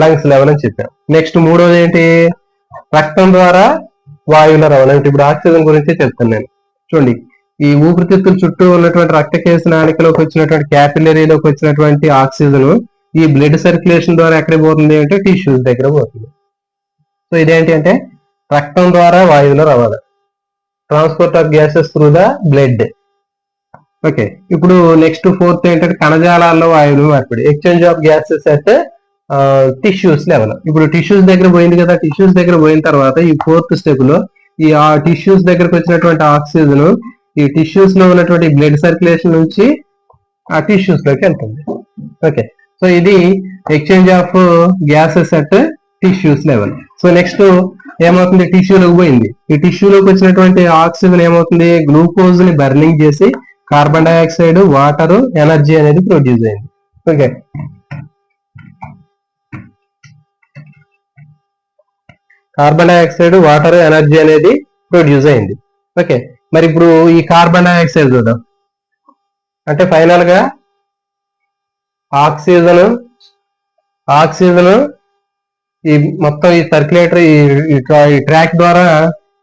Lungs level అని చెప్పాం. Next మూడోది ఏంటి? రక్తం ద్వారా వాయువుల రవాణా. అంటే ఇప్పుడు ఆక్సిజన్ గురించి చెప్తాను నేను. చూడండి ఈ ఊపిరితిత్తుల చుట్టూ ఉన్నటువంటి రక్త కేసు నాళికలోకి వచ్చినటువంటి క్యాపిలరీలోకి వచ్చినటువంటి ఆక్సిజన్ ఈ బ్లడ్ సర్క్యులేషన్ ద్వారా ఎక్కడ పోతుంది అంటే టిష్యూస్ దగ్గర పోతుంది. సో ఇదేంటి అంటే రక్తం ద్వారా వాయువుల రవాణా. Transport of gases through the blood okay ఇప్పుడు నెక్స్ట్ ఫోర్త్ ఏంటంటే కణజాలాల్లో వాయువులు మార్పిడి ఎక్స్చేంజ్ ఆఫ్ గ్యాసెస్ అయితే టిష్యూస్ లెవెల్ ఇప్పుడు టిష్యూస్ దగ్గర పోయింది కదా టిష్యూస్ దగ్గర పోయిన తర్వాత ఈ ఫోర్త్ స్టెప్లో ఈ ఆ టిష్యూస్ దగ్గరకు వచ్చినటువంటి ఆక్సిజన్ ఈ టిష్యూస్లో ఉన్నటువంటి బ్లడ్ సర్క్యులేషన్ నుంచి ఆ టిష్యూస్లోకి వెళ్తుంది. ఓకే సో ఇది exchange of gases at tissues level so next ఏమవుతుంది? టిష్యూలోకి పోయింది. ఈ టిష్యూలోకి వచ్చినటువంటి ఆక్సిజన్ ఏమవుతుంది? గ్లూకోజ్ని బర్నింగ్ చేసి కార్బన్ డైఆక్సైడ్ వాటర్ ఎనర్జీ అనేది ప్రొడ్యూస్ అయింది. Okay carbon dioxide water energy అనేది ప్రొడ్యూస్ అయింది. ఓకే మరి ఇప్పుడు ఈ కార్బన్ డైఆక్సైడ్ చూద్దాం. అంటే ఫైనల్గా ఆక్సిజన్ ఆక్సిజన్ ఈ మొత్తం ఈ సర్క్యులేటర్ ఈ ట్రాక్ ద్వారా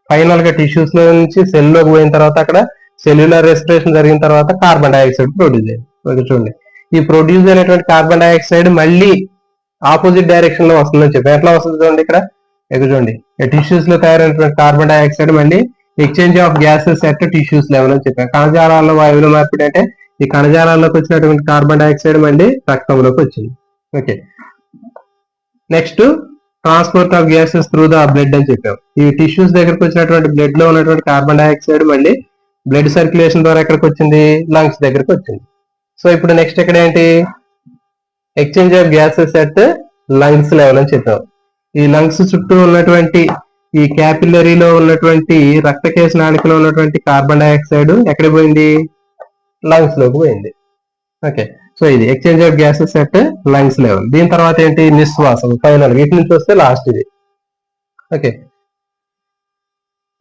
ఫైనల్గా టిష్యూస్లో నుంచి సెల్లోకి పోయిన తర్వాత అక్కడ సెల్యులర్ రెస్పిరేషన్ జరిగిన తర్వాత కార్బన్ డైఆక్సైడ్ ప్రొడ్యూస్ అయింది. ఓకే చూడండి. ఈ ప్రొడ్యూస్ అయినటువంటి కార్బన్ డైఆక్సైడ్ మళ్ళీ ఆపోజిట్ డైరెక్షన్లో వస్తుందని చెప్పి ఎట్లా వస్తుంది చూడండి ఇక్కడ? ఇక్కడ చూడండి. టిష్యూస్లో తయారైనటువంటి కార్బన్ డైఆక్సైడ్ మళ్ళీ exchange of gases at tissues level అని చెప్పాను కణజాలాల్లో వాయువుల మార్పిడి అంటే ఈ కణజాలాల్లోకి వచ్చినటువంటి కార్బన్ డైఆక్సైడ్ మళ్ళీ రక్తంలోకి వచ్చింది. Okay. Next transport of gases through the blood అని చెప్పాం. ఈ టిష్యూస్ దగ్గరకు వచ్చినటువంటి బ్లడ్లో ఉన్నటువంటి కార్బన్ డైఆక్సైడ్ మళ్ళీ బ్లడ్ సర్క్యులేషన్ ద్వారా ఎక్కడికి వచ్చింది? లంగ్స్ దగ్గరకు వచ్చింది. సో ఇప్పుడు నెక్స్ట్ ఇక్కడ ఏంటి? Exchange of gases at lungs level అని చెప్పాం. ఈ లంగ్స్ చుట్టూ ఉన్నటువంటి ఈ క్యాపిలరీలో ఉన్నటువంటి రక్తకేశ నాళికలో ఉన్నటువంటి కార్బన్ డైఆక్సైడ్ ఎక్కడ పోయింది? లంగ్స్లోకి పోయింది. ఓకే. సో ఇది exchange of gases at lungs level. దీని తర్వాత ఏంటి? నిశ్వాసం ఫైనల్. వీటి నుంచి వస్తే లాస్ట్ ఇది. ఓకే.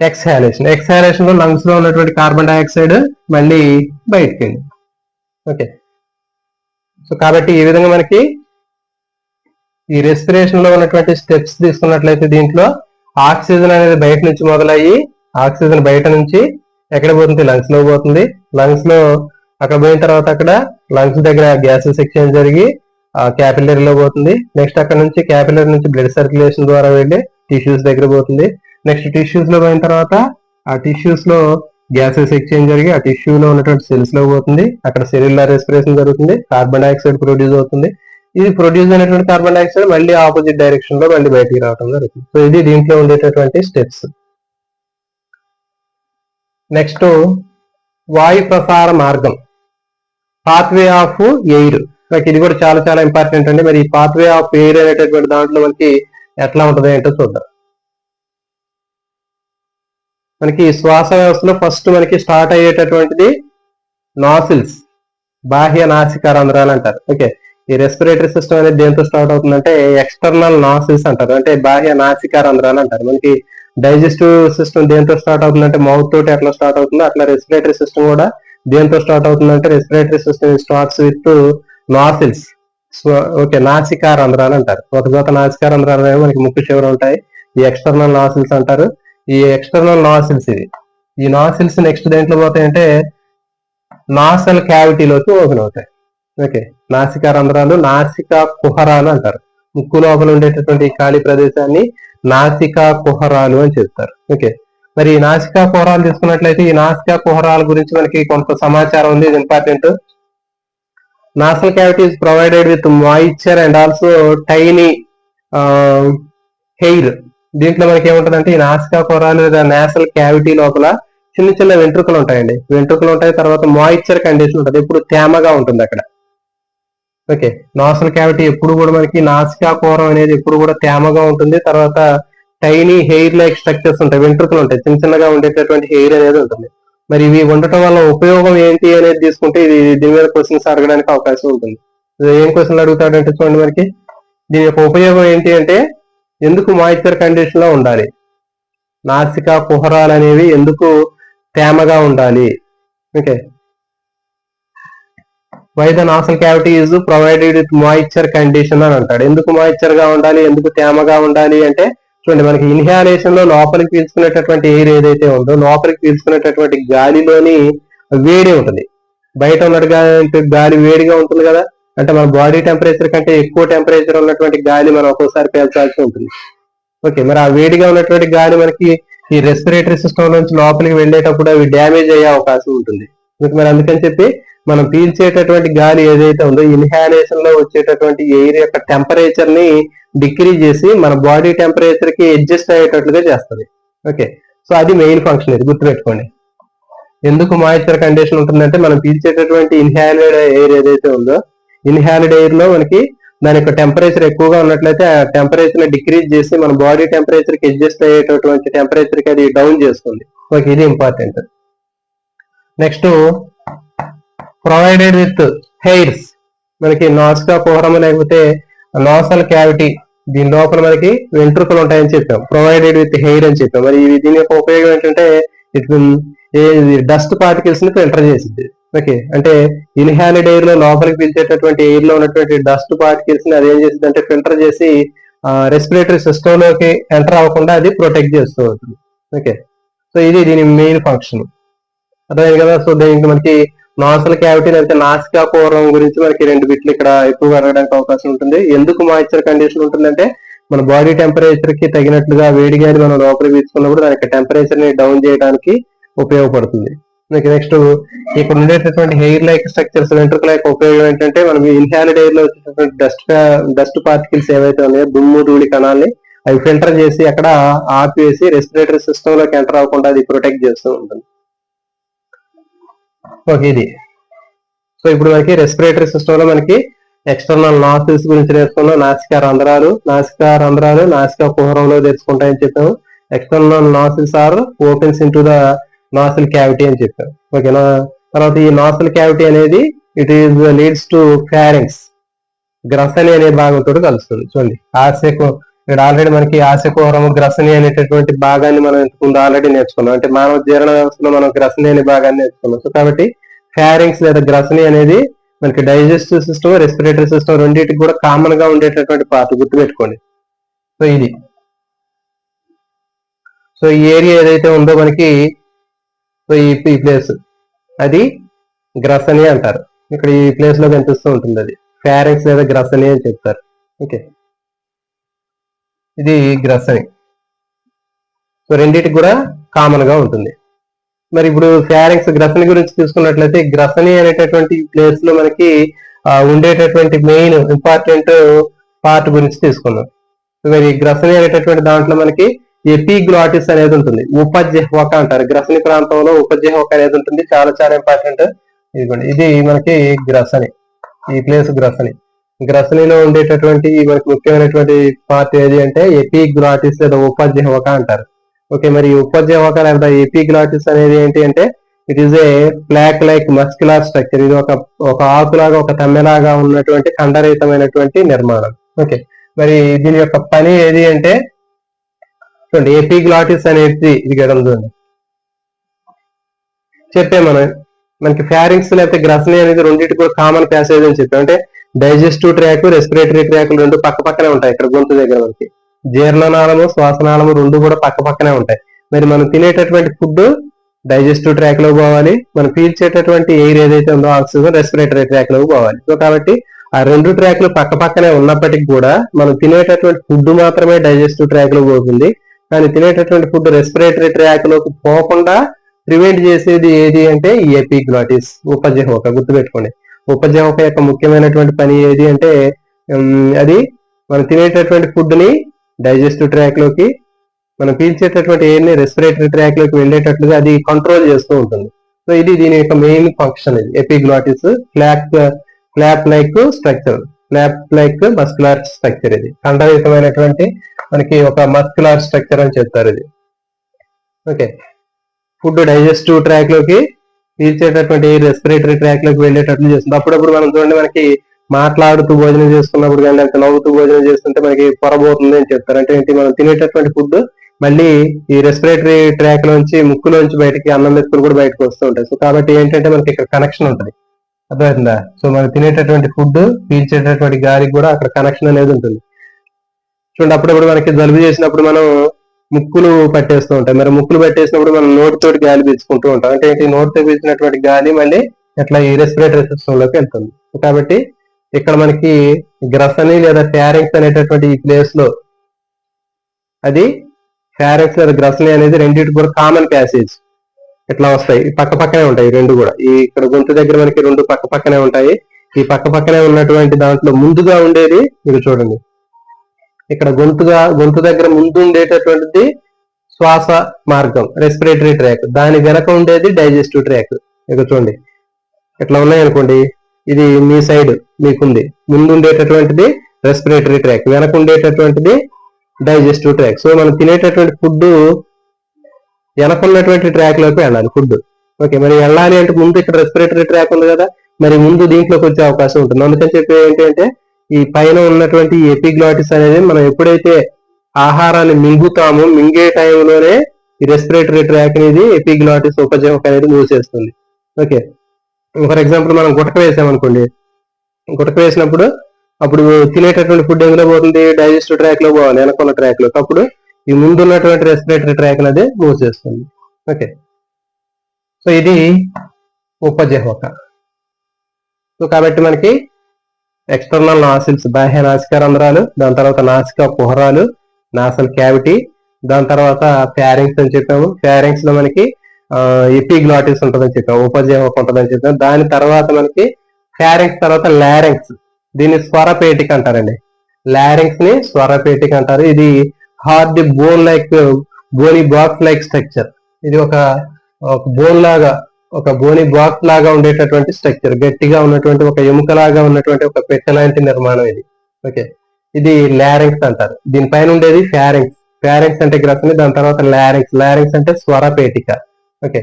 ఎక్స్హాలేషన్. ఎక్స్హాలేషన్లో లంగ్స్లో ఉన్నటువంటి కార్బన్ డైఆక్సైడ్ మళ్ళీ బయటకు ఓకే. సో కాబట్టి ఈ విధంగా మనకి ఈ రెస్పిరేషన్లో ఉన్నటువంటి స్టెప్స్ తీసుకున్నట్లయితే దీంట్లో ఆక్సిజన్ అనేది బయట నుంచి మొదలయ్యి ఆక్సిజన్ బయట నుంచి ఎక్కడ పోతుంది? లంగ్స్లో పోతుంది. లంగ్స్లో అక్కడ పోయిన తర్వాత అక్కడ లంగ్స్ దగ్గర గ్యాసెస్ ఎక్స్చేంజ్ జరిగి క్యాపిలరీ లో పోతుంది. నెక్స్ట్ అక్కడ నుంచి క్యాపిలరీ నుంచి బ్లడ్ సర్క్యులేషన్ ద్వారా వెళ్ళి టిష్యూస్ దగ్గర పోతుంది. నెక్స్ట్ టిష్యూస్లో పోయిన తర్వాత ఆ టిష్యూస్లో గ్యాసెస్ ఎక్స్చేంజ్ జరిగి ఆ టిష్యూలో ఉన్నటువంటి సెల్స్లో పోతుంది. అక్కడ సెల్యులర్ రెస్పిరేషన్ జరుగుతుంది. కార్బన్ డైఆక్సైడ్ ప్రొడ్యూస్ అవుతుంది. ఇది ప్రొడ్యూస్ అయినటువంటి కార్బన్ డైఆక్సైడ్ మళ్ళీ ఆపోజిట్ డైరెక్షన్లో మళ్ళీ బయటికి రావడం జరుగుతుంది. సో ఇది దీంట్లో ఉండేటటువంటి స్టెప్స్ నెక్స్ట్ వాయు ప్రసార మార్గం. పాత్వే ఆఫ్ ఎయిర్ మనకి ఇది కూడా చాలా చాలా ఇంపార్టెంట్ అండి. మరి ఈ పాత్వే ఆఫ్ ఎయిర్ అనేటటువంటి దాంట్లో మనకి ఎట్లా ఉంటుంది ఏంటో చూద్దాం. మనకి శ్వాస వ్యవస్థలో ఫస్ట్ మనకి స్టార్ట్ అయ్యేటటువంటిది నాసిల్స్ బాహ్య నాసిక రంధ్రాలు అంటారు. ఓకే ఈ రెస్పిరేటరీ సిస్టమ్ అనేది దేంతో స్టార్ట్ అవుతుందంటే ఎక్స్టర్నల్ నాసిల్స్ అంటారు. అంటే బాహ్య నాసిక రంధ్రాలు అంటారు. మనకి డైజెస్టివ్ సిస్టమ్ దేంతో స్టార్ట్ అవుతుందంటే మౌత్ తోటి ఎట్లా స్టార్ట్ అవుతుందో అట్లా రెస్పిరేటరీ సిస్టమ్ కూడా దేంతో స్టార్ట్ అవుతుందంటే respiratory system starts with nostrils okay నాసికా రంధ్రాలు అంటారు. ఒక జత నాసికా రంధ్రాలు అనేవి మనకి ముక్కు చివర ఉంటాయి. ఈ ఎక్స్టర్నల్ నాసిల్స్ అంటారు. ఈ ఎక్స్టర్నల్ నాసిల్స్ ఇవి. ఈ నాసిల్స్ నెక్స్ట్ దేంట్లో పోతాయంటే నాసల్ క్యావిటీలోకి ఓపెన్ అవుతాయి ఓకే. నాసికా రంధ్రాలు నాసికా కుహరాలు అంటారు. ముక్కు లోపల ఉండేటటువంటి ఖాళీ ప్రదేశాన్ని నాసికా కుహరాలు అని చెప్తారు. ఓకే. మరి ఈ నాసికా కుహరాలు తీసుకున్నట్లయితే ఈ నాసికా కుహరాల గురించి మనకి కొంత సమాచారం ఉంది. ఇది important nasal cavity is provided with moisture and also tiny hair దీంట్లో మనకి ఏముంటుందంటే ఈ నాసికా కుహరాలు లేదా నాసల్ క్యావిటీ లోపల చిన్న చిన్న వెంట్రుకలు ఉంటాయండి. వెంట్రుకలు ఉంటాయి తర్వాత మాయిశ్చర్ కండిషన్ ఉంటుంది. ఎప్పుడు తేమగా ఉంటుంది అక్కడ. ఓకే. నాసల్ క్యావిటీ ఎప్పుడు కూడా మనకి నాసికా కోరం అనేది ఎప్పుడు కూడా తేమగా ఉంటుంది. తర్వాత టైనీ హెయిర్ లైక్ స్ట్రక్చర్స్ ఉంటాయి. వెంట్రుకలు ఉంటాయి. చిన్న చిన్నగా ఉండేటటువంటి హెయిర్ అనేది ఉంటుంది. మరి ఇవి ఉండటం వల్ల ఉపయోగం ఏంటి అనేది తీసుకుంటే ఇది దీని మీద క్వశ్చన్స్ అడగడానికి అవకాశం ఉంటుంది. ఏం క్వశ్చన్లు అడుగుతాడంటే చూడండి మనకి. దీని యొక్క ఉపయోగం ఏంటి అంటే ఎందుకు మాయిశ్చర్ కండిషన్లో ఉండాలి? నాసికా కుహరాలు అనేవి ఎందుకు తేమగా ఉండాలి? Okay. Why the nasal cavity is provided with moisture condition అని అంటాడు. ఎందుకు మాయిశ్చర్గా ఉండాలి? ఎందుకు తేమగా ఉండాలి అంటే చూడండి మనకి ఇన్హాలేషన్లో లోపలికి పీల్చుకునేటటువంటి ఎయిర్ ఏదైతే ఉందో లోపలికి పీల్చుకునేటటువంటి గాలిలోని వేడి ఉంటుంది. బయట ఉన్నట్టుగా గాలి వేడిగా ఉంటుంది కదా? అంటే మన బాడీ టెంపరేచర్ కంటే ఎక్కువ టెంపరేచర్ ఉన్నటువంటి గాలి మనం ఒక్కోసారి పీల్చాల్సి ఉంటుంది. ఓకే మరి ఆ వేడిగా ఉన్నటువంటి గాలి మనకి ఈ రెస్పిరేటరీ సిస్టమ్ నుంచి లోపలికి వెళ్ళేటప్పుడు అవి డ్యామేజ్ అయ్యే అవకాశం ఉంటుంది. మరి అందుకని చెప్పి మనం పీల్చేటటువంటి గాలి ఏదైతే ఉందో ఇన్హాలేషన్లో వచ్చేటటువంటి ఎయిర్ యొక్క టెంపరేచర్ని డిక్రీజ్ చేసి మన బాడీ టెంపరేచర్కి అడ్జస్ట్ అయ్యేటట్లుగా చేస్తుంది. ఓకే సో అది మెయిన్ ఫంక్షన్ ఇది. గుర్తుపెట్టుకోండి. ఎందుకు మాయిశ్చర్ కండిషన్ ఉంటుందంటే మనం పీల్చేటటువంటి ఇన్హాలిడ్ ఎయిర్ ఏదైతే ఉందో ఇన్హాలిడ్ ఎయిర్లో మనకి దాని యొక్క టెంపరేచర్ ఎక్కువగా ఉన్నట్లయితే ఆ టెంపరేచర్ని డిక్రీజ్ చేసి మన బాడీ టెంపరేచర్కి అడ్జస్ట్ అయ్యేటటువంటి టెంపరేచర్కి అది డౌన్ చేస్తుంది ఓకే ఇది important next provided with hairs. మనకి నాస్కా కుహరం లేకపోతే నాసల్ క్యావిటీ దీని లోపల మనకి వెంట్రుకలు ఉంటాయని చెప్పాం. ప్రొవైడెడ్ విత్ హెయిర్ అని చెప్పాం. మరి ఇవి దీని యొక్క ఉపయోగం ఏంటంటే ఇట్ డస్ట్ పార్టికల్స్ని ఫిల్టర్ చేసింది ఓకే? అంటే ఇన్హాలిడ్ ఎయిర్లో లోపలికి పిలిచేటటువంటి ఎయిర్లో ఉన్నటువంటి డస్ట్ పార్టికల్స్ని అది ఏం చేసింది అంటే ఫిల్టర్ చేసి రెస్పిరేటరీ సిస్టమ్లోకి ఎంటర్ అవ్వకుండా అది ప్రొటెక్ట్ చేస్తూ ఉంటుంది. ఓకే? సో ఇది దీని మెయిన్ ఫంక్షన్. అర్థమైంది కదా? సో దీనికి మనకి నాసల్ క్యావిటీ లేకపోతే నాసికా పూర్వం గురించి మనకి రెండు బిట్లు ఇక్కడ ఎక్కువ అడగడానికి అవకాశం ఉంటుంది. ఎందుకు మాయిశ్చర్ కండిషన్ ఉంటుందంటే మన బాడీ టెంపరేచర్కి తగినట్లుగా వేడి గాలి మనం లోపలికి తీసుకున్నప్పుడు దానికి టెంపరేచర్ని డౌన్ చేయడానికి ఉపయోగపడుతుంది. నెక్స్ట్ ఇక్కడ ఉండేటటువంటి హెయిర్ లైక్ స్ట్రక్చర్స్ వెంట్రుకల లైక్ ఉపయోగం ఏంటంటే మనం ఇన్హాలిడ్ ఎయిర్లో వచ్చేటటువంటి డస్ట్ డస్ట్ పార్టికల్స్ ఏవైతే ఉన్నాయో దుమ్ము ధూళి కణాలని అవి ఫిల్టర్ చేసి అక్కడ ఆపివేసి రెస్పిరేటరీ సిస్టమ్లోకి ఎంటర్ అవ్వకుండా అది ప్రొటెక్ట్ చేస్తూ ఉంటుంది. ఓకే ఇది. సో ఇప్పుడు మనకి రెస్పిరేటరీ సిస్టమ్లో మనకి ఎక్స్టర్నల్ నాసిల్స్ గురించి నేర్చుకున్నాం. నాసిక రంధ్రాలు నాసిక రంధ్రాలు నాసికా కుహరంలో తెచ్చుకుంటాయని చెప్పాము. External nostrils are opens into the nasal cavity అని చెప్పారు ఓకేనా తర్వాత ఈ నాసిల్ క్యావిటీ అనేది it is leads to pharynx గ్రసని అనే భాగంతో కలుస్తుంది. చూడండి. ఆశకు ఇక్కడ ఆల్రెడీ మనకి ఆశకోహరము గ్రసని అనేటటువంటి భాగాన్ని మనం ఇంతకుముందు ఆల్రెడీ నేర్చుకున్నాం. అంటే మానవ జీర్ణ వ్యవస్థలో మనం గ్రసని అనే భాగాన్ని నేర్చుకున్నాం. సో కాబట్టి ఫ్యారింగ్స్ లేదా గ్రసని అనేది మనకి డైజెస్టివ్ సిస్టమ్ రెస్పిరేటరీ సిస్టమ్ రెండింటికి కూడా కామన్గా ఉండేటటువంటి పార్ట్ గుర్తుపెట్టుకోండి. సో ఇది. సో ఈ ఏరియా ఏదైతే ఉందో మనకి సో ఈ ప్లేస్ అది గ్రసని అంటారు. ఇక్కడ ఈ ప్లేస్లో కనిపిస్తూ ఉంటుంది అది. ఫ్యారెక్స్ లేదా గ్రసని అని చెప్తారు. ఓకే. ఇది గ్రసని. సో రెండింటికి కూడా కామన్గా ఉంటుంది. మరి ఇప్పుడు ఫ్యారెక్స్ గ్రసని గురించి తీసుకున్నట్లయితే గ్రసని అనేటటువంటి ప్లేస్లో మనకి ఉండేటటువంటి మెయిన్ ఇంపార్టెంట్ పార్ట్ గురించి తీసుకున్నాం. మరి గ్రసని అనేటటువంటి దాంట్లో మనకి ఎపిగ్లాటిస్ అనేది ఉంటుంది. ఉపజహ్వక అంటారు. గ్రసని ప్రాంతంలో ఉపజహ్వక అనేది ఉంటుంది. చాలా చాలా ఇంపార్టెంట్ ఇదిగోండి. ఇది మనకి గ్రసని. ఈ ప్లేస్ గ్రసని. గ్రసనిలో ఉండేటటువంటి మనకి ముఖ్యమైనటువంటి పార్ట్ ఏది అంటే ఎపిగ్లాటిస్ లేదా ఉపజహ్వక అంటారు. ఓకే మరి ఈ లేదా లేదా ఎపిగ్లాటిస్ అనేది ఏంటి అంటే it is a flap like muscular structure ఇది ఒక ఒక ఆకులాగా ఒక తమ్మెలాగా ఉన్నటువంటి ఖండరహితమైనటువంటి నిర్మాణం. ఓకే మరి దీని యొక్క పని ఏది అంటే చూడండి ఎపిగ్లాటిస్ అనేది ఇది గడం చూడండి. చెప్పే మనం మనకి ఫ్యారింగ్స్ లేకపోతే గ్రసని అనేది రెండింటి కూడా కామన్ ప్యాసేజ్ అని చెప్పాం. అంటే డైజెస్టివ్ ట్రాక్ రెస్పిరేటరీ ట్రాక్ రెండు పక్క పక్కనే ఉంటాయి. ఇక్కడ గొంతు దగ్గర మనకి జీర్ణనాళము శ్వాసనాళము రెండు కూడా పక్క పక్కనే ఉంటాయి. మరి మనం తినేటటువంటి ఫుడ్ డైజెస్టివ్ ట్రాక్లో పోవాలి. మనం పీల్చేటటువంటి ఎయిర్ ఏదైతే ఉందో ఆక్సిజన్ రెస్పిరేటరీ ట్రాక్లో పోవాలి. సో కాబట్టి ఆ రెండు ట్రాక్లు పక్క పక్కనే ఉన్నప్పటికీ కూడా మనం తినేటటువంటి ఫుడ్ మాత్రమే డైజెస్టివ్ ట్రాక్లో పోతుంది. కానీ తినేటటువంటి ఫుడ్ రెస్పిరేటరీ ట్రాక్లోకి పోకుండా ప్రివెంట్ చేసేది ఏది అంటే ఈ ఎపిగ్లాటిస్. ఉపజహోక గుర్తుపెట్టుకోండి. ఉపజీవక యొక్క ముఖ్యమైనటువంటి పని ఏది అంటే అది మనం తినేటటువంటి ఫుడ్ని డైజెస్టివ్ ట్రాక్లోకి మనం పీల్చేటటువంటి ఎయిర్ని రెస్పిరేటరీ ట్రాక్లోకి వెళ్ళేటట్లుగా అది కంట్రోల్ చేస్తూ ఉంటుంది. సో ఇది దీని యొక్క మెయిన్ ఫంక్షన్ ఇది. Epiglottis flap flap like structure flap like muscular structure ఇది. కండరహితమైనటువంటి మనకి ఒక మస్కులర్ స్ట్రక్చర్ అని చెప్తారు ఇది. ఓకే ఫుడ్ డైజెస్టివ్ ట్రాక్ తీర్చేటటువంటి రెస్పిరేటరీ ట్రాక్లోకి వెళ్ళేటట్లు చేస్తుంది. అప్పుడప్పుడు మనం చూడండి మనకి మాట్లాడుతూ భోజనం చేసుకున్నప్పుడు కానీ లేకపోతే నవ్వుతూ భోజనం చేస్తుంటే మనకి పొరబోతుంది అని చెప్తారు. అంటే ఏంటి? మనం తినేటటువంటి ఫుడ్ మళ్ళీ ఈ రెస్పిరేటరీ ట్రాక్ లోంచి ముక్కులోంచి బయటకి అన్నం మెతుకులు కూడా బయటకు వస్తూ ఉంటాయి. సో కాబట్టి ఏంటంటే మనకి ఇక్కడ కనెక్షన్ ఉంటుంది. అర్థమవుతుందా సో మనం తినేటటువంటి ఫుడ్ పీల్చేటటువంటి గాలికి కూడా అక్కడ కనెక్షన్ అనేది ఉంటుంది. చూడండి అప్పుడప్పుడు మనకి జలుబు చేసినప్పుడు మనం ముక్కులు పట్టేస్తూ ఉంటాయి. మరి ముక్కులు పట్టేసినప్పుడు మనం నోటితోటి గాలి పీల్చుకుంటూ ఉంటాం. అంటే ఏంటి? నోటితో పీల్చినటువంటి గాలి మళ్ళీ ఇట్లా ఈ రెస్పిరేటరీ సిస్టమ్లోకి వెళ్తుంది. కాబట్టి ఇక్కడ మనకి గ్రసని లేదా ఫ్యారింగ్స్ అనేటటువంటి ఈ ప్లేస్లో అది ఫ్యారెక్స్ లేదా గ్రసని అనేది రెండింటి కూడా కామన్ ప్యాసేజ్ ఇట్లా వస్తాయి? పక్క పక్కనే ఉంటాయి రెండు కూడా. ఈ ఇక్కడ గొంతు దగ్గర మనకి రెండు పక్క పక్కనే ఉంటాయి. ఈ పక్క పక్కనే ఉన్నటువంటి దాంట్లో ముందుగా ఉండేది మీరు చూడండి. ఇక్కడ గొంతుగా గొంతు దగ్గర ముందు ఉండేటటువంటిది శ్వాస మార్గం రెస్పిరేటరీ ట్రాక్ దాని వెనక ఉండేది డైజెస్టివ్ ట్రాక్ ఇక చూడండి. ఇట్లా ఉన్నాయనుకోండి ఇది మీ సైడ్ మీకుంది. ముందు ఉండేటటువంటిది రెస్పిరేటరీ ట్రాక్ వెనక ఉండేటటువంటిది డైజెస్టివ్ ట్రాక్ సో మనం తినేటటువంటి ఫుడ్ వెనక ఉన్నటువంటి ట్రాక్లోకి వెళ్ళాలి ఫుడ్ ఓకే మరి వెళ్ళాలి అంటే ముందు ఇక్కడ రెస్పిరేటరీ ట్రాక్ ఉంది కదా. మరి ముందు దీంట్లోకి వచ్చే అవకాశం ఉంటుంది. అందుకని చెప్పి ఏంటంటే ఈ పైన ఉన్నటువంటి ఎపిగ్లాటిస్ అనేది మనం ఎప్పుడైతే ఆహారాన్ని మింగుతామో మింగే టైంలోనే ఈ రెస్పిరేటరీ ట్రాక్ అనేది ఎపిగ్లాటిస్ ఉపజీవక అనేది మూసేస్తుంది. ఓకే. ఫర్ ఎగ్జాంపుల్ మనం గుటక వేసామనుకోండి. గుటక వేసినప్పుడు అప్పుడు తినేటటువంటి ఫుడ్ ఎందులో పోతుంది? డైజెస్టివ్ ట్రాక్లో పోవాలి వెనకున్న ట్రాక్లో అప్పుడు ఈ ముందున్నటువంటి రెస్పిరేటరీ ట్రాక్ అనేది మూవ్ చేస్తుంది ఓకే. సో ఇది ఉపజీవక సో కాబట్టి మనకి ఎక్స్టర్నల్ నాసిల్స్ బాహ్య నాసిక రంధ్రాలు దాని తర్వాత నాసిక కుహరాలు నాసల్ క్యావిటీ దాని తర్వాత ఫ్యారింగ్స్ అని చెప్పాము. ఫ్యారింగ్స్లో మనకి ఎపిగ్లాటిస్ ఉంటుందని చెప్పాము ఉపజీవక ఉంటుందని చెప్పాము. దాని తర్వాత మనకి ఫ్యారింగ్స్ తర్వాత లారింగ్స్ దీన్ని స్వరపేటిక అంటారండి. లారింగ్స్ని స్వరపేటిక అంటారు. ఇది hard bone like bony box like structure ఇది ఒక ఒక బోన్ లాగా ఒక బోని బాక్స్ లాగా ఉండేటటువంటి స్ట్రక్చర్ గట్టిగా ఉన్నటువంటి ఒక ఎముక లాగా ఉన్నటువంటి ఒక పెట్టె లాంటి నిర్మాణం ఇది. ఓకే. ఇది లారింగ్స్ అంటారు. దీనిపైన ఉండేది ఫ్యారింగ్స్ ఫ్యారింగ్స్ అంటే గ్రసని దాని తర్వాత లారింగ్స్ లారింగ్స్ అంటే స్వరపేటిక. ఓకే.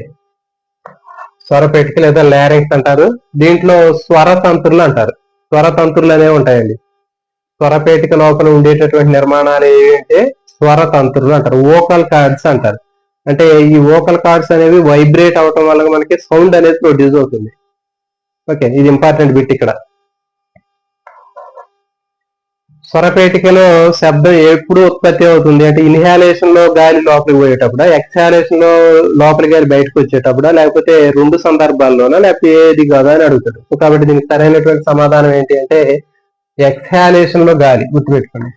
స్వరపేటిక లేదా లారింగ్స్ అంటారు. దీంట్లో స్వర తంతులు అంటారు. స్వర తంతులు అనేవి ఉంటాయండి. స్వరపేటిక లోపల ఉండేటటువంటి నిర్మాణాలు ఏవి అంటే స్వర తంతులు అంటారు. ఓకల్ కార్డ్స్ అంటారు. అంటే ఈ ఓకల్ కార్డ్స్ అనేవి వైబ్రేట్ అవటం వల్ల మనకి సౌండ్ అనేది ప్రొడ్యూస్ అవుతుంది. ఓకే ఇది ఇంపార్టెంట్ బిట్ ఇక్కడ. స్వరపేటికలో శబ్దం ఎప్పుడు ఉత్పత్తి అవుతుంది? అంటే ఇన్హాలేషన్లో గాలి లోపలికి పోయేటప్పుడు? ఎక్స్హాలేషన్లో లోపలి గాలి బయటకు వచ్చేటప్పుడు? లేకపోతే రెండు సందర్భాల్లోనా? లేకపోతే ఏది కాదా అని అడుగుతాడు. కాబట్టి దీనికి సరైనటువంటి సమాధానం ఏంటి అంటే ఎక్స్హాలేషన్లో గాలి గుర్తుపెట్టుకోండి.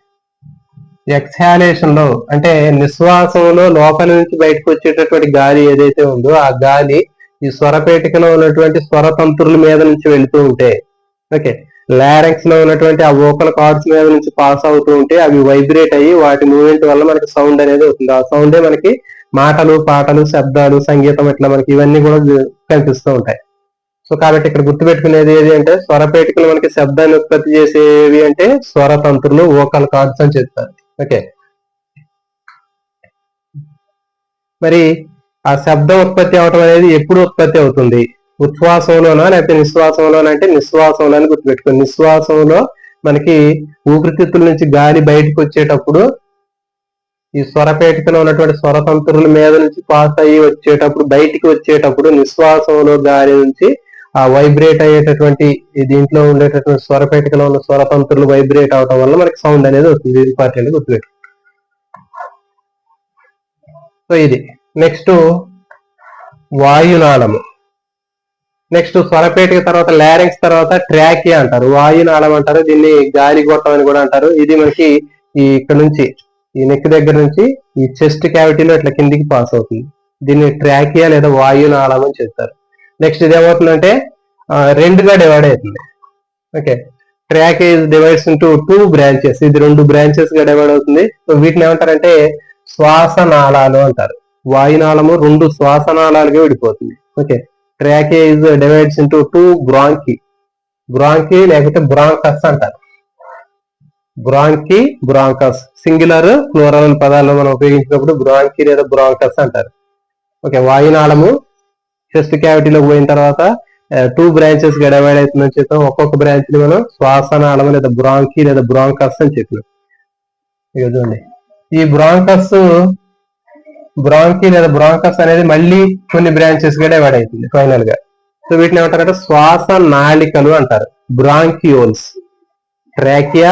ఎక్సాలేషన్లో అంటే నిశ్వాసంలో లోపల నుంచి బయటకు వచ్చేటటువంటి గాలి ఏదైతే ఉందో ఆ గాలి ఈ స్వరపేటికలో ఉన్నటువంటి స్వరతంతుల మీద నుంచి వెళుతూ ఉంటే ఓకే లారెక్స్లో ఉన్నటువంటి ఆ ఓకల్ కార్డ్స్ మీద నుంచి పాస్ అవుతూ ఉంటే అవి వైబ్రేట్ అయ్యి వాటి మూమెంట్ వల్ల మనకి సౌండ్ అనేది అవుతుంది ఆ సౌండే మనకి మాటలు పాటలు శబ్దాలు సంగీతం ఇట్లా మనకి ఇవన్నీ కూడా కనిపిస్తూ ఉంటాయి. సో కాబట్టి ఇక్కడ గుర్తుపెట్టుకునేది ఏది అంటే స్వరపేటికలు మనకి శబ్దాన్ని ఉత్పత్తి చేసేవి అంటే స్వరతంతులు ఓకల్ కార్డ్స్ అని చెప్తారు. ఓకే. మరి ఆ శబ్దం ఉత్పత్తి అవటం అనేది ఎప్పుడు ఉత్పత్తి అవుతుంది? ఉచ్ఛ్వాసంలోనా లేకపోతే నిశ్వాసంలోనా అంటే నిశ్వాసంలో అని గుర్తుపెట్టుకోండి నిశ్వాసంలో మనకి ఊపిరితిత్తుల నుంచి గాలి బయటకు వచ్చేటప్పుడు ఈ స్వరపేటికలో ఉన్నటువంటి స్వరతంత్రుల మీద నుంచి పాస్ అయ్యి వచ్చేటప్పుడు బయటికి వచ్చేటప్పుడు నిశ్వాసంలో గాలి నుంచి ఆ వైబ్రేట్ అయ్యేటటువంటి దీంట్లో ఉండేటటువంటి స్వరపేటికలో ఉన్న స్వరతంత్రులు వైబ్రేట్ అవడం వల్ల మనకి సౌండ్ అనేది వస్తుంది. ఇంపార్టెంట్ గుర్తుపెట్టు సో ఇది. నెక్స్ట్ వాయునాళము. నెక్స్ట్ స్వరపేటిక తర్వాత లారింగ్స్ తర్వాత ట్రాకియా అంటారు. వాయునాళం అంటారు. దీన్ని గాలి గొట్టం అని కూడా అంటారు. ఇది మనకి ఈ ఇక్కడ నుంచి ఈ నెక్ దగ్గర నుంచి ఈ చెస్ట్ క్యావిటీలో ఇట్లా కిందికి పాస్ అవుతుంది. దీన్ని ట్రాకియా లేదా వాయునాళం అని చెప్తారు. నెక్స్ట్ ఇది ఏమవుతుందంటే రెండుగా డివైడ్ అవుతుంది. Okay trachea is divides into two branches ఇది రెండు బ్రాంచెస్గా డివైడ్ అవుతుంది. సో వీటిని ఏమంటారంటే శ్వాసనాళాలు అంటారు. వాయునాళము రెండు శ్వాసనాళాలుగా విడిపోతుంది. Okay trachea is divides into two bronchi bronchi లేకపోతే బ్రాంకస్ అంటారు. బ్రాంకి బ్రాంకస్ సింగులర్ ప్లూరల్ పదాలు మనం ఉపయోగించినప్పుడు బ్రాంకి లేదా బ్రాంకస్ అంటారు. ఓకే వాయునాళము చెస్ట్ క్యావిటీలోకి పోయిన తర్వాత టూ బ్రాంచెస్గా డివైడ్ అవుతుందని చెప్పాం. ఒక్కొక్క బ్రాంచ్ని మనం శ్వాసనాళం లేదా బ్రాంకి లేదా బ్రాంకస్ అని చెప్పినాం. ఇక చూడండి. ఈ బ్రాంకస్ బ్రాంకి లేదా బ్రాంకస్ అనేది మళ్ళీ కొన్ని బ్రాంచెస్గా డివైడ్ అవుతుంది ఫైనల్గా. సో వీటిని ఏమంటారంటే శ్వాస నాళికలు అంటారు. బ్రాంకియోల్స్ ట్రాకియా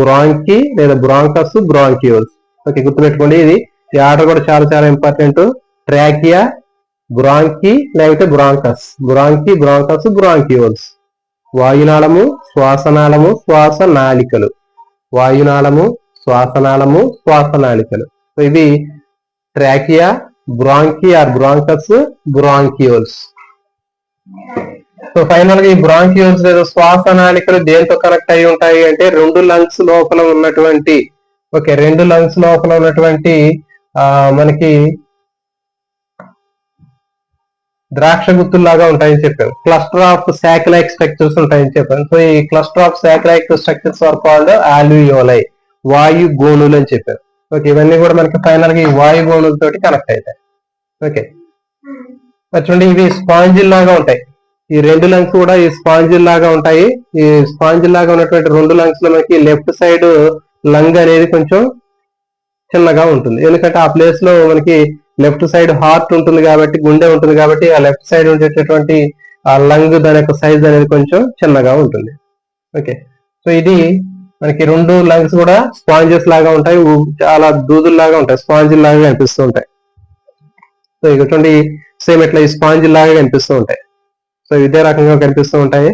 బ్రాంకి లేదా బ్రాంకస్ బ్రాంకియోల్స్ ఓకే గుర్తుపెట్టుకోండి. ఇది ఈ ఆర్డర్ కూడా చాలా చాలా ఇంపార్టెంట్ ట్రాకియా బ్రాంకి లేకపోతే బ్రాంకస్ బ్రాంకి బ్రాంకస్ బ్రాంకియోల్స్ వాయునాళము శ్వాసనాళము శ్వాస నాళికలు వాయునాళము శ్వాసనాళము శ్వాస నాళికలు సో ఇవి trachea bronchi or bronchus bronchioles so ఫైనల్గా ఈ బ్రాంకియోల్స్ లేదా శ్వాస నాళికలు దేంతో కనెక్ట్ అయి ఉంటాయి అంటే రెండు లంగ్స్ లోపల ఉన్నటువంటి ఓకే రెండు లంగ్స్ లోపల ఉన్నటువంటి ఆ మనకి ద్రాక్ష గుర్తుల్లాగా ఉంటాయని చెప్పారు. క్లస్టర్ ఆఫ్ శాఖలైక్ స్ట్రక్చర్స్ ఉంటాయని చెప్పారు. సో ఈ cluster of sac like structures are called alveoli వాయు గోణులు అని చెప్పారు. ఓకే ఇవన్నీ కూడా మనకి ఫైనల్గా ఈ వాయు గోణులతో కనెక్ట్ అవుతాయి. ఓకే చూడండి ఇవి స్పాంజిల్ లాగా ఉంటాయి. ఈ రెండు లంగ్స్ కూడా ఈ స్పాంజిల్ లాగా ఉంటాయి. ఈ స్పాంజిల్ లాగా ఉన్నటువంటి రెండు లంగ్స్లో మనకి లెఫ్ట్ సైడ్ లంగ్ అనేది కొంచెం చిన్నగా ఉంటుంది. ఎందుకంటే ఆ ప్లేస్లో మనకి లెఫ్ట్ సైడ్ హార్ట్ ఉంటుంది కాబట్టి గుండె ఉంటుంది కాబట్టి ఆ లెఫ్ట్ సైడ్ ఉండేటటువంటి ఆ లంగ్ దాని యొక్క సైజ్ అనేది కొంచెం చిన్నగా ఉంటుంది. ఓకే. సో ఇది మనకి రెండు లంగ్స్ కూడా స్పాంజెస్ లాగా ఉంటాయి. చాలా దూదుల్లాగా ఉంటాయి. స్పాంజిల్ లాగా కనిపిస్తూ ఉంటాయి. సో ఇటువంటి సేమ్ ఇట్లా ఈ స్పాంజిల్ లాగా కనిపిస్తూ ఉంటాయి. సో ఇదే రకంగా కనిపిస్తూ ఉంటాయి.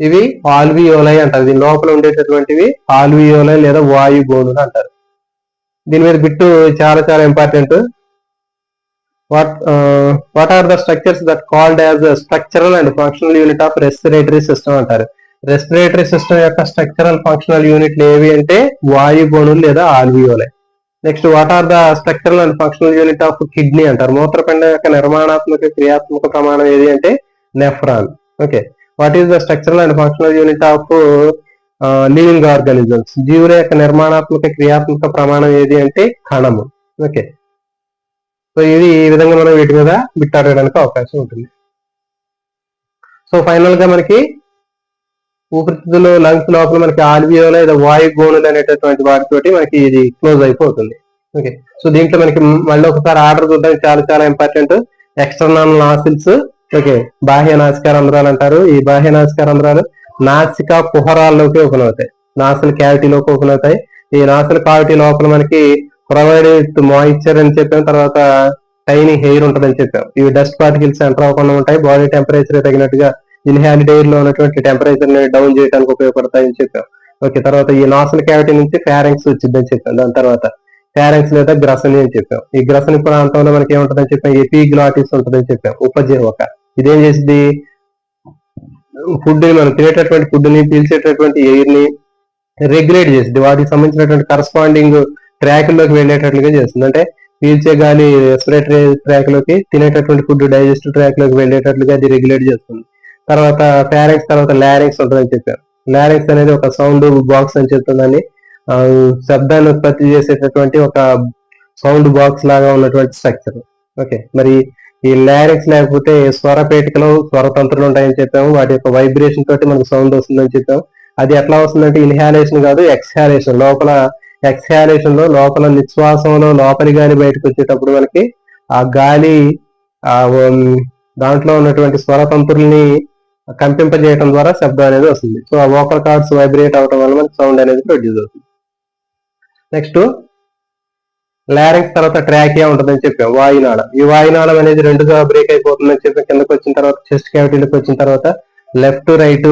ఇవి ఆల్వియోలై అంటారు. దీని లోపల ఉండేటటువంటివి ఆల్వియోలై లేదా వాయు గోణులు అంటారు. దీని మీద బిట్టు చాలా చాలా important. What what are the structures that called as structural and functional unit of respiratory system అంటారు. రెస్పిరేటరీ సిస్టమ్ యొక్క స్ట్రక్చరల్ ఫంక్షనల్ యూనిట్లు ఏవి అంటే వాయుగోణులు లేదా alveoli. Next what are the structural and functional unit of kidney అంటారు. మూత్రపిండం యొక్క నిర్మాణాత్మక క్రియాత్మక ప్రమాణం ఏది అంటే nephron okay what is the structural and functional unit of living organisms జీవుల యొక్క నిర్మాణాత్మక క్రియాత్మక ప్రమాణం ఏది అంటే కణము. ఓకే సో ఇది ఈ విధంగా మనం వీటి మీద బిట్టాడడానికి అవకాశం ఉంటుంది. సో ఫైనల్గా మనకి ఊపిరితిత్తులు లంగ్స్ లోపల మనకి ఆల్వియో లేదా వాయు గోణులు అనేటటువంటి వాటితోటి మనకి ఇది క్లోజ్ అయిపోతుంది. ఓకే. సో దీంట్లో మనకి మళ్ళీ ఒకసారి ఆర్డర్ చూడడానికి చాలా చాలా ఇంపార్టెంట్. ఎక్స్టర్నల్ నాసిల్స్ ఓకే బాహ్య నాసికా రంధ్రాలు అంటారు. ఈ బాహ్య నాసికా రంధ్రాలు నాసిక కుహరాల్లోకి ఓపెన్ అవుతాయి. నాసిల్ క్యావిటీలోకి ఓపెన్ అవుతాయి. ఈ నాసిల్ క్యావిటీ లోపల మనకి ప్రొవైడ్ విత్ మాయిశ్చర్ అని చెప్పాం తర్వాత టైనీ హెయిర్ ఉంటుందని చెప్పాం. ఇవి డస్ట్ పార్టికల్స్ ఎంటర్ అవ్వకుండా ఉంటాయి. బాడీ టెంపరేచర్ తగినట్టుగా ఇన్హాలిడ్ ఎయిర్లో ఉన్నటువంటి టెంపరేచర్ని డౌన్ చేయడానికి ఉపయోగపడతాయని చెప్పాం. ఓకే తర్వాత ఈ నాసల్ క్యావిటీ నుంచి ఫ్యారెంక్స్ వచ్చిందని చెప్పాం. దాని తర్వాత ఫ్యారెంక్స్ లేదా గ్రసని అని చెప్పాం. ఈ గ్రసని ప్రాంతంలో మనకి ఏముంటుందని చెప్పాం? ఎపిగ్లాటిస్ ఉంటుందని చెప్పాం. ఉపజీవక. ఇదేం చేసింది? ఫుడ్ని మనం తినేటటువంటి ఫుడ్ని పీల్చేటటువంటి ఎయిర్ని రెగ్యులేట్ చేసింది. వాటికి సంబంధించినటువంటి కరస్పాండింగ్ ట్రాక్లోకి వెళ్ళేటట్లుగా చేస్తుంది. అంటే పీల్చే గాలి రెస్పిరేటరీ ట్రాక్లోకి తినేటటువంటి ఫుడ్ డైజెస్టివ్ ట్రాక్లోకి వెళ్ళేటట్లుగా అది రెగ్యులేట్ చేస్తుంది. తర్వాత ఫ్యారెక్స్ తర్వాత లారెక్స్ ఉంటుందని చెప్పారు. లారెక్స్ అనేది ఒక సౌండ్ బాక్స్ అని చెప్తుందని శబ్దాన్ని ఉత్పత్తి చేసేటటువంటి ఒక సౌండ్ బాక్స్ లాగా ఉన్నటువంటి స్ట్రక్చర్ ఓకే మరి ఈ లారెక్స్ లేకపోతే స్వరపేటికలో స్వరతంత్రులు ఉంటాయని చెప్పాము. వాటి యొక్క వైబ్రేషన్ తోటి మనకు సౌండ్ వస్తుందని చెప్పాము. అది ఎట్లా వస్తుందంటే ఇన్హాలేషన్ కాదు ఎక్స్హాలేషన్ లోపల ఎక్స్హాలేషన్లో లోపల నిశ్వాసంలో లోపలి గాలి బయటకు వచ్చేటప్పుడు మనకి ఆ గాలి ఆ దాంట్లో ఉన్నటువంటి స్వరతంత్రుల్ని కంపింపజేయడం ద్వారా శబ్దం అనేది వస్తుంది. సో ఆ వోకల్ కార్డ్స్ వైబ్రేట్ అవడం వల్ల మనకి సౌండ్ అనేది ప్రొడ్యూస్ అవుతుంది. నెక్స్ట్ లారింగ్స్ తర్వాత ట్రాకియా ఉంటుందని చెప్పాం వాయునాళం. ఈ వాయునాళం అనేది రెండుగా బ్రేక్ అయిపోతుందని చెప్పి కిందకి వచ్చిన తర్వాత చెస్ట్ క్యావిటీలోకి వచ్చిన తర్వాత లెఫ్ట్ రైట్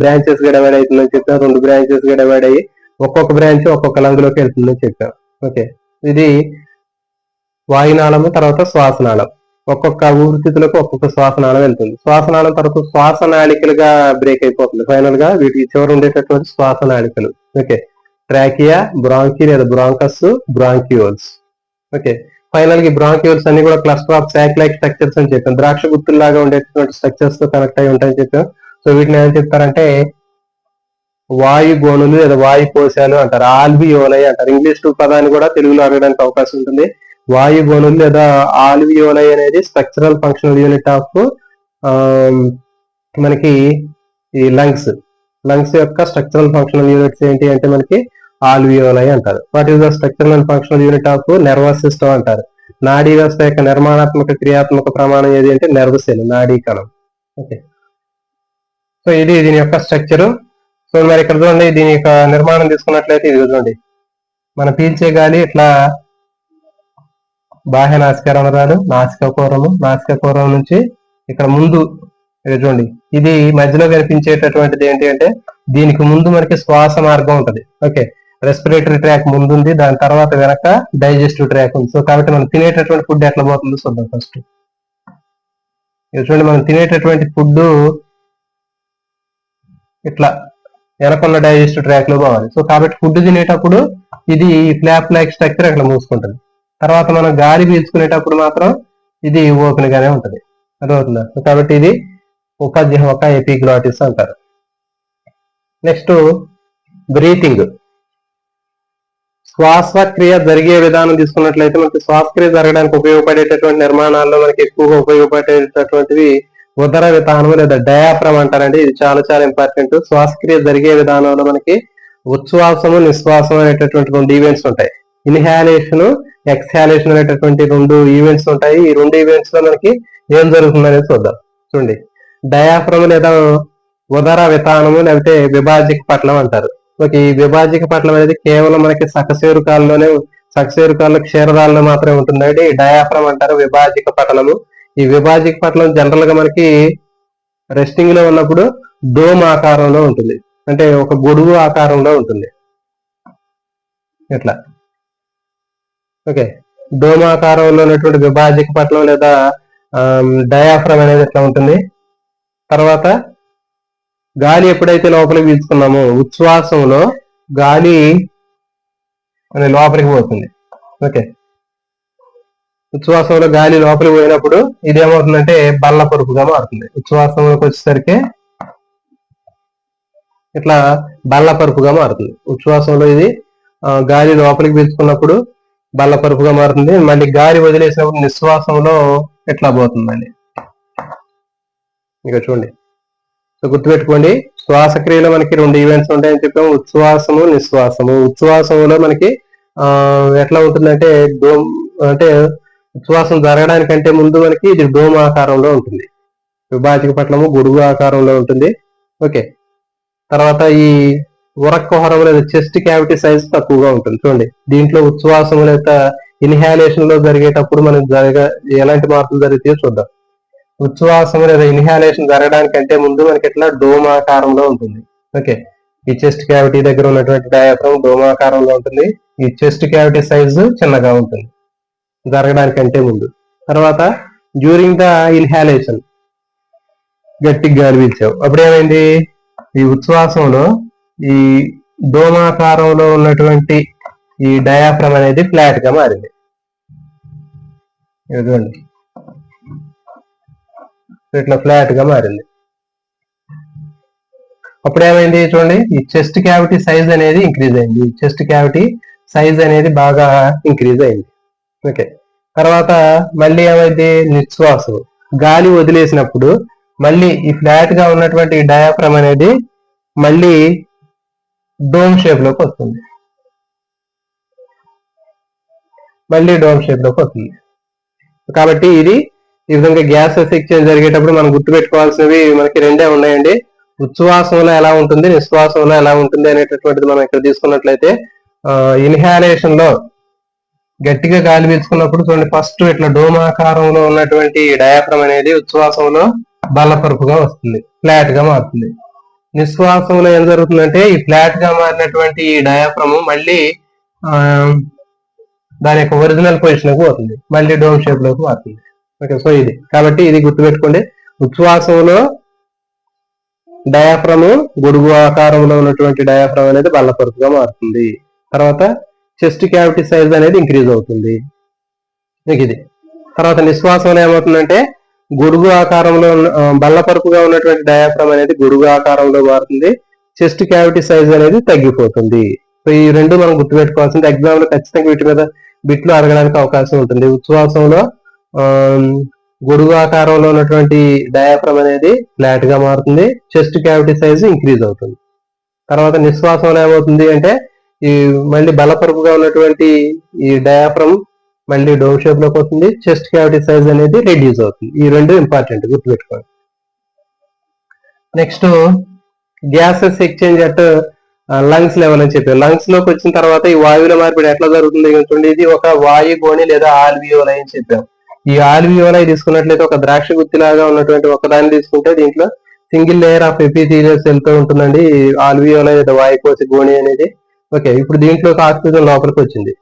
బ్రాంచెస్గా డివైడ్ అవుతుందని చెప్పాం రెండు బ్రాంచెస్గా డివైడ్ అయ్యి ఒక్కొక్క బ్రాంచ్ ఒక్కొక్క లంగులోకి వెళ్తుందని చెప్పాం ఓకే ఇది వాయునాళము తర్వాత శ్వాసనాళం. ఒక్కొక్క ఊపిరితిత్తులకు ఒక్కొక్క శ్వాసనాళం వెళ్తుంది. శ్వాసనాళం తర్వాత శ్వాసనాళికలుగా బ్రేక్ అయిపోతుంది. ఫైనల్గా వీటికి చివరి ఉండేటటువంటి శ్వాసనాళికలు. ఓకే ట్రాకియా బ్రాంకి లేదా బ్రాంకస్ బ్రాంక్యూల్స్ ఓకే ఫైనల్గా బ్రాంక్యూల్స్ అన్ని కూడా క్లస్టర్ ఆఫ్ సాక్లైక్ స్ట్రక్చర్స్ అని చెప్పాం ద్రాక్ష గుత్తుల్లాగా ఉండేటటువంటి స్ట్రక్చర్స్తో కనెక్ట్ అయి ఉంటాయని చెప్పాం సో వీటిని ఏం చెప్తారంటే వాయు గోణులు లేదా వాయు కోశాలు అంటారు. ఆల్వియోలై అంటారు. ఇంగ్లీష్ పదాన్ని కూడా తెలుగులో అడగడానికి అవకాశం ఉంటుంది. వాయు గోణులు లేదా ఆల్వియోలై అనేది స్ట్రక్చరల్ ఫంక్షనల్ యూనిట్ ఆఫ్ మనకి ఈ లంగ్స్. లంగ్స్ యొక్క స్ట్రక్చరల్ ఫంక్షనల్ యూనిట్స్ ఏంటి అంటే మనకి ఆల్వియోలై అంటారు. What is the structural and functional unit of nervous system అంటారు. నాడీ వ్యవస్థ యొక్క నిర్మాణాత్మక క్రియాత్మక ప్రమాణం ఏది అంటే నర్వస్ సెల్ నాడీ కణం. ఓకే. సో ఇది దీని యొక్క స్ట్రక్చర్. సో మరి ఇక్కడ చూడండి దీని యొక్క నిర్మాణం తీసుకున్నట్లయితే ఇది చూడండి. మన పీల్చే గాలి ఇట్లా బాహ్య నాసిక రంధ్రాలు నాసిక కూరము నాసిక కూరం నుంచి ఇక్కడ ముందు చూడండి. ఇది మధ్యలో కనిపించేటటువంటిది ఏంటి అంటే దీనికి ముందు మనకి శ్వాస మార్గం ఉంటది. ఓకే. రెస్పిరేటరీ ట్రాక్ ముందు ఉంది దాని తర్వాత వెనక డైజెస్టివ్ ట్రాక్ ఉంది. సో కాబట్టి మనం తినేటటువంటి ఫుడ్ ఎట్లా పోతుందో చూద్దాం ఫస్ట్ ఇది చూడండి మనం తినేటటువంటి ఫుడ్ ఇట్లా వెనకున్న డైజెస్టివ్ ట్రాక్లో పోవాలి. సో కాబట్టి ఫుడ్ తినేటప్పుడు ఇది ఫ్లాప్ లైక్ స్ట్రక్చర్ అక్కడ మూసుకుంటుంది. తర్వాత మనం గాలి పీల్చుకునేటప్పుడు మాత్రం ఇది ఓపెన్ గానే ఉంటుంది. అర్థమవుతుందా? సో కాబట్టి ఇది ఉపద్యమక ఎపిగ్లాటిస్ అంటారు. Next breathing. శ్వాసక్రియ జరిగే విధానం తీసుకున్నట్లయితే మనకి శ్వాసక్రియ జరగడానికి ఉపయోగపడేటటువంటి నిర్మాణాల్లో మనకి ఎక్కువగా ఉపయోగపడేటటువంటివి ఉదర విధానం లేదా డయాఫ్రమ్ అంటారండి. ఇది చాలా చాలా ఇంపార్టెంట్ శ్వాసక్రియ జరిగే విధానంలో మనకి ఉచ్ఛ్వాసము నిశ్వాసం అనేటటువంటి రెండు ఈవెంట్స్ ఉంటాయి. ఇన్హాలేషన్ ఎక్స్హాలేషన్ అనేటటువంటి రెండు ఈవెంట్స్ ఉంటాయి. ఈ రెండు ఈవెంట్స్లో మనకి ఏం జరుగుతుంది అనేది చూద్దాం. చూడండి. డయాఫ్రమ్ లేదా ఉదర విధానము లేకపోతే విభాజిక పట్లం అంటారు. ఓకే ఈ విభాజిక పట్లం అనేది కేవలం మనకి సకసేరుకాల్లోనే సకసేరుకాల్లో క్షీరదాల్లో మాత్రమే ఉంటుంది ఈ డయాఫ్రమ్ అంటారు విభాజిక పట్టణము ఈ విభాజిక పటలం జనరల్గా మనకి రెస్టింగ్లో ఉన్నప్పుడు డోమ్ ఆకారంలో ఉంటుంది. అంటే ఒక గొడుగు ఆకారంలో ఉంటుంది. ఇట్లా. ఓకే. డోమ్ ఆకారంలో ఉన్నటువంటి విభాజిక పటలం లేదా డయాఫ్రమ్ అనేది ఎట్లా ఉంటుంది? తర్వాత గాలి ఎప్పుడైతే లోపలికి పీల్చుకున్నామో ఉచ్ఛ్వాసంలో గాలి అనేది లోపలికి పోతుంది. ఓకే. ఉచ్ఛ్వాసంలో గాలి లోపలికి పోయినప్పుడు ఇది ఏమవుతుందంటే బల్ల పరుపుగా మారుతుంది. ఉచ్ఛ్వాసంలోకి వచ్చేసరికి ఇట్లా బల్ల పరుపుగా మారుతుంది. ఉచ్ఛ్వాసంలో ఇది ఆ, గాలి లోపలికి పీల్చుకున్నప్పుడు బల్ల పరుపుగా మారుతుంది. మళ్ళీ గాలి వదిలేసినప్పుడు నిశ్వాసంలో ఇట్లా పోతుందండి? ఇక చూడండి. సో గుర్తుపెట్టుకోండి శ్వాసక్రియలో మనకి రెండు ఈవెంట్స్ ఉంటాయని చెప్పాము. ఉచ్ఛ్వాసము నిశ్వాసము. ఉచ్ఛ్వాసంలో మనకి ఆ ఎట్లా ఉంటుందంటే అంటే ఉచ్ఛ్వాసం జరగడానికంటే ముందు మనకి ఇది డోమ ఆకారంలో ఉంటుంది. విభాజక పట్లము గొడుగు ఆకారంలో ఉంటుంది. ఓకే. తర్వాత ఈ ఉరక్కహరం లేదా చెస్ట్ క్యావిటీ సైజ్ తక్కువగా ఉంటుంది. చూడండి. దీంట్లో ఉచ్ఛ్వాసం లేదా ఇన్హాలేషన్లో జరిగేటప్పుడు మనం జరగ ఎలాంటి మార్పులు జరిగితే చూద్దాం. ఉచ్ఛ్వాసం లేదా ఇన్హాలేషన్ జరగడానికంటే ముందు మనకి ఇట్లా డోమాకారంలో ఉంటుంది. ఓకే. ఈ చెస్ట్ క్యావిటీ దగ్గర ఉన్నటువంటి డయాఫ్రమ్ డోమాకారంలో ఉంటుంది. ఈ చెస్ట్ క్యావిటీ సైజు చిన్నగా ఉంటుంది. జరగడానికంటే ముందు. తర్వాత డ్యూరింగ్ ద ఇన్హాలేషన్ గట్టి గాలి పీల్చావు అప్పుడు ఏమైంది ఈ ఉచ్ఛ్వాసంలో ఈ దోమాకారంలో ఉన్నటువంటి ఈ డయాఫ్రమ్ అనేది ఫ్లాట్గా మారింది. ఇదిగోండి. ఇట్లా ఫ్లాట్గా మారింది. అప్పుడు ఏమైంది చూడండి ఈ చెస్ట్ క్యావిటీ సైజ్ అనేది ఇంక్రీజ్ అయింది. చెస్ట్ క్యావిటీ సైజ్ అనేది బాగా ఇంక్రీజ్ అయింది. ఓకే. తర్వాత మళ్ళీ ఏమైంది? నిశ్వాసం గాలి వదిలేసినప్పుడు మళ్ళీ ఈ ఫ్లాట్గా ఉన్నటువంటి డయాఫ్రమ్ అనేది మళ్ళీ డోమ్ షేప్లోకి వస్తుంది. మళ్ళీ డోమ్ షేప్లోకి వస్తుంది. కాబట్టి ఇది ఈ విధంగా గ్యాసెస్ ఎక్స్చేంజ్ జరిగేటప్పుడు మనం గుర్తుపెట్టుకోవాల్సినవి మనకి రెండే ఉన్నాయండి. ఉచ్ఛ్వాసంలో ఎలా ఉంటుంది? నిశ్వాసంలో ఎలా ఉంటుంది అనేటటువంటిది మనం ఇక్కడ తీసుకున్నట్లయితే ఇన్హాలేషన్లో గట్టిగా గాలి పీల్చుకున్నప్పుడు చూడండి ఫస్ట్ ఇట్లా డోమ్ ఆకారంలో ఉన్నటువంటి డయాఫ్రమ్ అనేది ఉచ్ఛ్వాసంలో బలపరుపుగా వస్తుంది ఫ్లాట్గా మారుతుంది. నిశ్వాసంలో ఏం జరుగుతుందంటే ఈ ఫ్లాట్గా మారినటువంటి ఈ డయాఫ్రమ్ మళ్ళీ దాని యొక్క ఒరిజినల్ పొజిషన్కు పోతుంది మళ్ళీ డోమ్ షేప్లోకి మారుతుంది. ఓకే సో ఇది. కాబట్టి ఇది గుర్తుపెట్టుకోండి ఉచ్ఛ్వాసంలో డయాఫ్రమ్ గొడుగు ఆకారంలో ఉన్నటువంటి డయాఫ్రమ్ అనేది బల్లపరుపుగా మారుతుంది. తర్వాత చెస్ట్ క్యావిటీ సైజ్ అనేది ఇంక్రీజ్ అవుతుంది. మీకు ఇది. తర్వాత నిశ్వాసంలో ఏమవుతుందంటే గొడుగు ఆకారంలో ఉన్న బల్లపరుపుగా ఉన్నటువంటి డయాఫ్రమ్ అనేది గొడుగు ఆకారంలో మారుతుంది. చెస్ట్ క్యావిటీ సైజ్ అనేది తగ్గిపోతుంది. ఈ రెండు మనం గుర్తుపెట్టుకోవాల్సింది. ఎగ్జామ్లో ఖచ్చితంగా వీటి మీద బిట్లు అడగడానికి అవకాశం ఉంటుంది. ఉచ్ఛ్వాసంలో ఆ, గొడుగు ఆకారంలో ఉన్నటువంటి డయాఫ్రమ్ అనేది ఫ్లాట్గా మారుతుంది. చెస్ట్ క్యావిటీ సైజ్ ఇంక్రీజ్ అవుతుంది. తర్వాత నిశ్వాసంలో ఏమవుతుంది అంటే ఈ మళ్ళీ బలపరుపుగా ఉన్నటువంటి ఈ డయాఫ్రమ్ మళ్ళీ డోమ్ షేప్లోకి వస్తుంది. చెస్ట్ క్యావిటీ సైజ్ అనేది రెడ్యూస్ అవుతుంది. ఈ రెండు ఇంపార్టెంట్ గుర్తుపెట్టుకోండి. Next gases exchange at lungs level అని చెప్పారు లంగ్స్లోకి వచ్చిన తర్వాత ఈ వాయువుల మార్పిడి ఎట్లా జరుగుతుంది చూడండి. ఇది ఒక వాయు గోణి లేదా ఆల్వియోలై అని చెప్పాం. ఈ ఆల్వియోలై తీసుకున్నట్లయితే ఒక ద్రాక్ష గుత్తిలాగా ఉన్నటువంటి ఒకదాన్ని తీసుకుంటే దీంట్లో సింగిల్ లేయర్ ఆఫ్ ఎపిథీలియల్ సెల్తో ఉంటుందండి. ఆల్వియోలై లేదా వాయుకోశ గోణి అనేది. ఓకే ఇప్పుడు దీంట్లోకి ఆక్సిజన్ లోపలికి వచ్చింది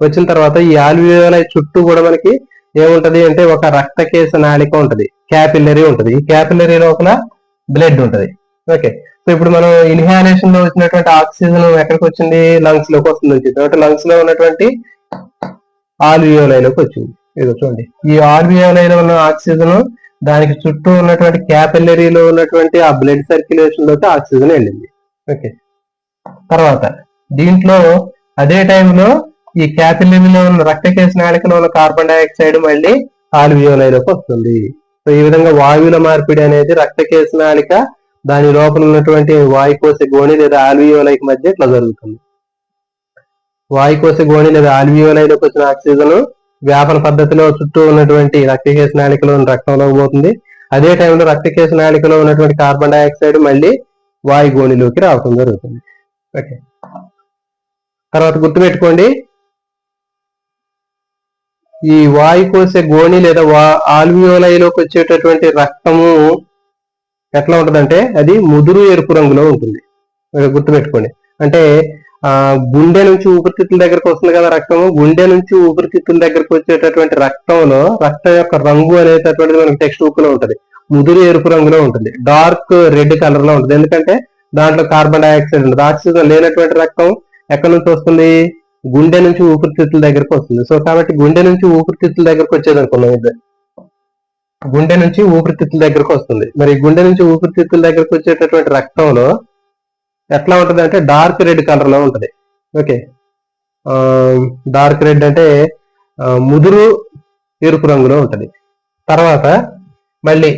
వచ్చిన తర్వాత ఈ ఆల్వియోలై చుట్టూ కూడా మనకి ఏముంటది అంటే ఒక రక్తకేశ నాళిక ఉంటది క్యాపిల్లరీ ఉంటది. ఈ క్యాపిల్లరీ లోపల బ్లడ్ ఉంటది. ఓకే సో ఇప్పుడు మనం ఇన్హాలేషన్లో వచ్చినటువంటి ఆక్సిజన్ ఎక్కడికి వచ్చింది లంగ్స్లోకి వస్తుంది వచ్చింది లంగ్స్లో ఉన్నటువంటి ఆల్వియోలైలోకి వచ్చింది. ఇదో చూడండి. ఈ ఆల్వియోలైలో ఉన్న ఆక్సిజన్ దానికి చుట్టూ ఉన్నటువంటి క్యాపిల్లరీలో ఉన్నటువంటి ఆ బ్లడ్ సర్క్యులేషన్లోకి ఆక్సిజన్ వెళ్ళింది. ఓకే తర్వాత దీంట్లో అదే టైంలో ఈ క్యాపిల్లరీలో ఉన్న రక్తకేశ నాళికలో ఉన్న కార్బన్ డైఆక్సైడ్ మళ్ళీ ఆల్వియోలైలోకి వస్తుంది. సో ఈ విధంగా వాయువుల మార్పిడి అనేది రక్తకేశ నాళిక దాని లోపల ఉన్నటువంటి వాయుకోశ గోణి లేదా ఆల్వియోలైకి మధ్య ఇట్లా జరుగుతుంది. వాయుకోశ గోణి లేదా ఆల్వియోలైలోకి వచ్చిన ఆక్సిజన్ వ్యాపన పద్ధతిలో చుట్టూ ఉన్నటువంటి రక్తకేశ నాళికలో ఉన్న రక్తంలోకి పోతుంది. అదే టైంలో రక్తకేశ నాళికలో ఉన్నటువంటి కార్బన్ డైఆక్సైడ్ మళ్ళీ వాయుగోణిలోకి రావడం జరుగుతుంది. ఓకే తర్వాత గుర్తుపెట్టుకోండి. ఈ వాయుకోశ గోణి లేదా వా ఆల్వియోలైలోకి వచ్చేటటువంటి రక్తము ఎట్లా ఉంటుందంటే అది ముదురు ఎరుపు రంగులో ఉంటుంది. గుర్తుపెట్టుకోండి. అంటే ఆ గుండె నుంచి ఊపిరితిత్తుల దగ్గరకు వస్తుంది కదా రక్తము. గుండె నుంచి ఊపిరితిత్తుల దగ్గరకు వచ్చేటటువంటి రక్తంలో రక్తం యొక్క రంగు అనేటటువంటిది మనకి టెక్స్ట్ బుక్లో ఉంటుంది. ముదురు ఎరుపు రంగులో ఉంటుంది. డార్క్ రెడ్ కలర్లో ఉంటుంది. ఎందుకంటే దాంట్లో కార్బన్ డైఆక్సైడ్ ఉంటుంది. ఆక్సిజన్ లేనటువంటి రక్తం ఎక్కడి నుంచి వస్తుంది? గుండె నుంచి ఊపిరితిత్తుల దగ్గరకు వస్తుంది. సో కాబట్టి గుండె నుంచి ఊపిరితిత్తుల దగ్గరకు వచ్చేది అనుకున్నాం ఇది. గుండె నుంచి ఊపిరితిత్తుల దగ్గరకు వస్తుంది. మరి గుండె నుంచి ఊపిరితిత్తుల దగ్గరకు వచ్చేటటువంటి రక్తంలో ఎట్లా ఉంటుంది అంటే డార్క్ రెడ్ కలర్లో ఉంటుంది. ఓకే. డార్క్ రెడ్ అంటే ముదురు ఎరుపు రంగులో ఉంటుంది. తర్వాత మళ్ళీ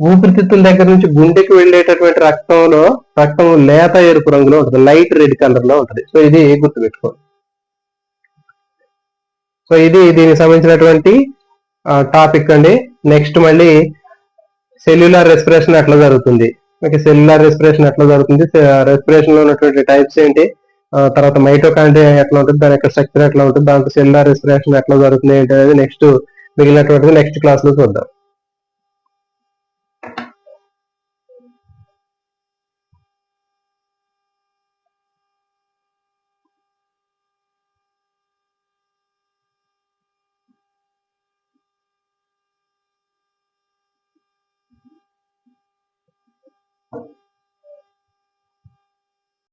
ఊపిరితిత్తుల దగ్గర నుంచి గుండెకి వెళ్ళేటటువంటి రక్తంలో రక్తం లేత ఎరుపు రంగులో ఉంటుంది. లైట్ రెడ్ కలర్లో ఉంటుంది. సో ఇది గుర్తుపెట్టుకోండి సో ఇది దీనికి సంబంధించినటువంటి టాపిక్ అండి. నెక్స్ట్ మళ్ళీ సెల్యులార్ రెస్పిరేషన్ ఎట్లా జరుగుతుంది? ఓకే సెల్యులార్ రెస్పిరేషన్ ఎట్లా జరుగుతుంది? రెస్పిరేషన్లో ఉన్నటువంటి టైప్స్ ఏంటి? తర్వాత మైటోకాండ్రియా ఎట్లా ఉంటుంది? దాని యొక్క స్ట్రక్చర్ ఎట్లా ఉంటుంది? దాంట్లో సెల్యులార్ రెస్పిరేషన్ ఎట్లా జరుగుతుంది ఏంటి అనేది నెక్స్ట్ మిగిలినటువంటిది నెక్స్ట్ క్లాస్లో చూద్దాం.